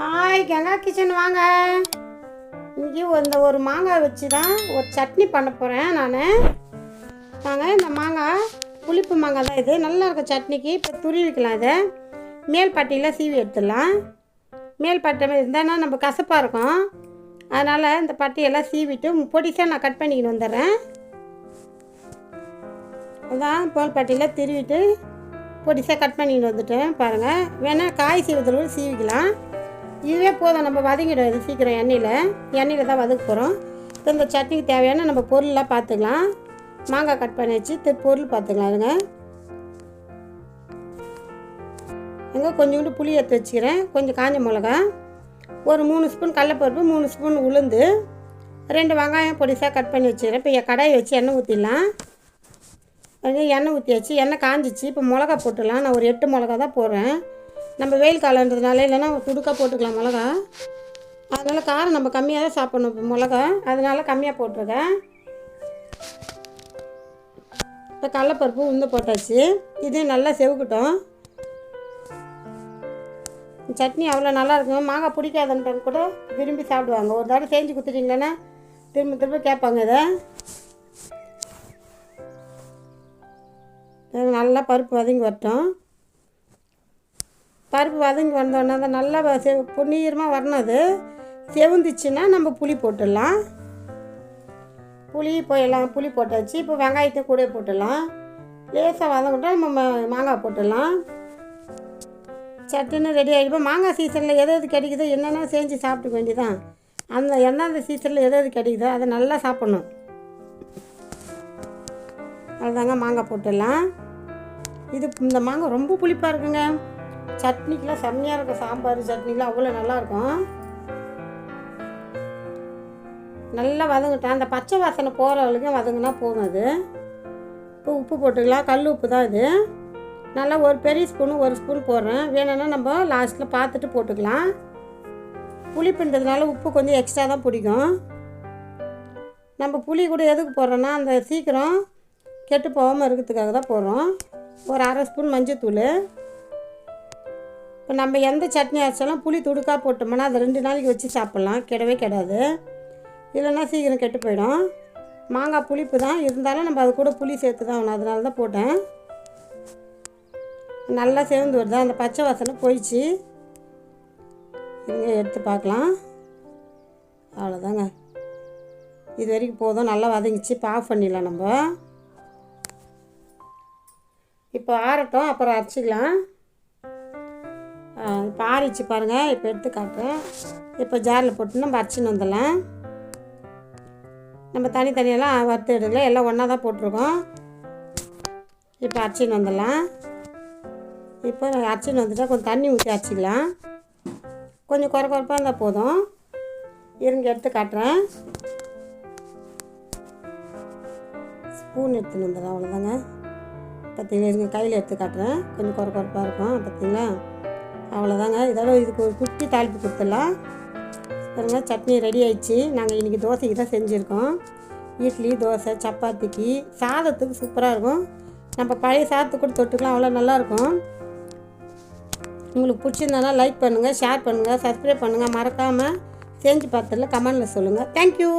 Hi Ganga kitchen வாங்க. இன்றைக்கி இந்த ஒரு மாங்காய் வச்சு தான் ஒரு சட்னி பண்ண போகிறேன் நான். நாங்கள் இந்த மாங்காய் புளிப்பு மாங்காய் தான் இது. நல்லா இருக்கும் சட்னிக்கு. இப்போ துருவிக்கலாம் இதை. மேல் பட்டியில் சீவி எடுத்துடலாம். மேல் பட்டை இருந்தானா நம்ம கசப்பாக இருக்கும். அதனால் இந்த பட்டியெல்லாம் சீவிட்டு பொடிசாக நான் கட் பண்ணிக்கிட்டு வந்துடுறேன். அதான் போல் பட்டியில் திருவிட்டு பொடிசாக கட் பண்ணிக்கிட்டு வந்துட்டேன் பாருங்கள் வேணால் காய் சீவத்தில் கூட சீவிக்கலாம். இதுவே போதும். நம்ம வதங்கிடும் இது சீக்கிரம் எண்ணெயில். எண்ணெயில் தான் வதக்க போகிறோம் இப்போ இந்த சட்னிக்கு தேவையான நம்ம பொருள்லாம் பார்த்துக்கலாம். மாங்காய் கட் பண்ணி வச்சு திரு பொருள் பார்த்துக்கலாம் அதுங்க எங்கே கொஞ்சோண்டு புளி எடுத்து வச்சுக்கிறேன். கொஞ்சம் காஞ்ச மிளகா. ஒரு மூணு ஸ்பூன் கடலப்பருப்பு மூணு ஸ்பூன் உளுந்து. ரெண்டு வெங்காயம் பொடிசாக கட் பண்ணி வச்சுக்கிறேன். இப்போ கடாயை வச்சு எண்ணெய் ஊற்றிடலாம் அது எண்ணெய் ஊற்றியாச்சு எண்ணெய் காஞ்சிச்சு. இப்போ மிளகா போட்டுடலாம். நான் ஒரு எட்டு மிளகா தான் போடுறேன். நம்ம வெயில் காலன்றதுனால இல்லைன்னா துடுக்காக போட்டுக்கலாம் மிளகா. அதனால் காரம் நம்ம கம்மியாக தான் சாப்பிட்ணும் இப்போ மிளகா. அதனால் கம்மியாக போட்டிருக்கேன். இப்போ கடலப்பருப்பு உளுந்து போட்டாச்சு. இது நல்லா செவுக்கட்டும். சட்னி அவ்வளோ நல்லா இருக்கும். மாங்காய் பிடிக்காதுன்றது கூட விரும்பி சாப்பிடுவாங்க. ஒரு தடவை செஞ்சு கொடுத்துட்டிங்களேன்னா திரும்ப திரும்ப கேட்பாங்க இதை நல்லா பருப்பு வதங்கி வரட்டும். பருப்பு வதங்கி வந்தோடனே அதை நல்லா வ- பொன்னீரமாக வரணும் அது செவுந்துச்சுன்னா நம்ம புளி போட்டுடலாம். புளி இப்போ எல்லாம் புளி போட்டாச்சு. இப்போ வெங்காயத்தை கூட போட்டுடலாம். லேசாக வதங்கிட்டா நம்ம மாங்காய் போட்டுடலாம். சட்டுன்னு ரெடி ஆகிடுப்போம் மாங்காய் சீசனில் எது எது கிடைக்குதோ என்னென்ன செஞ்சு சாப்பிட்டுக்க வேண்டியதான் அந்த எந்தெந்த சீசனில் எது எது கிடைக்குதோ அதை நல்லா சாப்பிட்ணும். அதுதாங்க மாங்காய் போட்டுடலாம். இது இந்த மாங்காய் ரொம்ப புளிப்பாக இருக்குங்க. சட்னிக்கெலாம் செம்மையாக இருக்கும் சாம்பார் சட்னிலாம் அவ்வளோ நல்லாயிருக்கும். நல்லா வதங்கிட்டேன் அந்த பச்சை வாசனை போகிற வதங்கினா போதும் அது. இப்போ உப்பு போட்டுக்கலாம். கல் உப்பு தான் இது. நல்லா ஒரு பெரிய ஸ்பூனு ஒரு ஸ்பூன் போடுறேன். வேணும்னா நம்ம லாஸ்ட்டில் பார்த்துட்டு போட்டுக்கலாம். புளிப்புன்றதுனால உப்பு கொஞ்சம் எக்ஸ்ட்ரா தான் பிடிக்கும். நம்ம புளி கூட எதுக்கு போடுறோன்னா அந்த சீக்கிரம் கெட்டு போகாமல் இருக்கிறதுக்காக தான் போடுறோம். ஒரு அரை ஸ்பூன் மஞ்சத்தூள். இப்போ நம்ம எந்த சட்னி அரைச்சாலும் புளி துடுக்கா போட்டோம்னா அதை ரெண்டு நாளைக்கு வச்சு சாப்பிட்லாம். கெடவே கெடாது. இல்லைன்னா சீக்கிரம் கெட்டு போயிடும். மாங்காய் புளிப்பு தான். இருந்தாலும் நம்ம அது கூட புளி சேர்த்து தான் ஆகணும். அதனால தான் போட்டேன். நல்லா சேர்ந்து வருது? அந்த பச்சை வாசனை போயிடுச்சு. இங்கே எடுத்து பார்க்கலாம். அவ்வளோதாங்க இது வரைக்கும் போதும். நல்லா வதங்கிச்சு. இப்போ ஆஃப் பண்ணிடலாம் நம்ம. இப்போ ஆறட்டும். அப்புறம் அரைச்சிக்கலாம். ஆ, இப்போ ஆறிச்சு பாருங்கள் இப்போ எடுத்து காட்டுறேன் இப்போ ஜாரில் போட்டு நம்ம அரைச்சின்னு வந்துடலாம். நம்ம தனித்தனியெல்லாம் வறுத்து எடுக்கல. எல்லாம் ஒன்றா தான் போட்டிருக்கோம். இப்போ அரைச்சின்னு வந்துடலாம். இப்போ அரைச்சின்னு வந்துட்டா கொஞ்சம் தண்ணி ஊற்றி அரைச்சிக்கலாம். கொஞ்சம் குறை குறைப்பாக இருந்தால் போதும். இருங்க எடுத்து காட்டுறேன். ஸ்பூன் எடுத்துன்னு வந்துடுறேன் அவ்வளோதாங்க பார்த்தீங்களா இருங்க கையில் எடுத்து காட்டுறேன். கொஞ்சம் குறை குறைப்பாக இருக்கும். பார்த்தீங்களா? அவ்வளோதாங்க இதோட இதுக்கு ஒரு குட்டி தாளிப்பு கொடுத்துடலாம். பாருங்க சட்னி ரெடி ஆயிடுச்சு. நாங்கள் இன்றைக்கி தோசைக்கு தான் செஞ்சுருக்கோம். இட்லி தோசை சப்பாத்திக்கு சாதத்துக்கு சூப்பராக இருக்கும். நம்ம பழைய சாதத்துக்கு கூட தொட்டுக்கலாம். அவ்வளோ நல்லாயிருக்கும் உங்களுக்கு பிடிச்சிருந்தாலும் லைக் பண்ணுங்கள் ஷேர் பண்ணுங்கள் சப்ஸ்கிரைப் பண்ணுங்கள் மறக்காமல் செஞ்சு பார்த்துல கமெண்டில் சொல்லுங்கள் தேங்க்யூ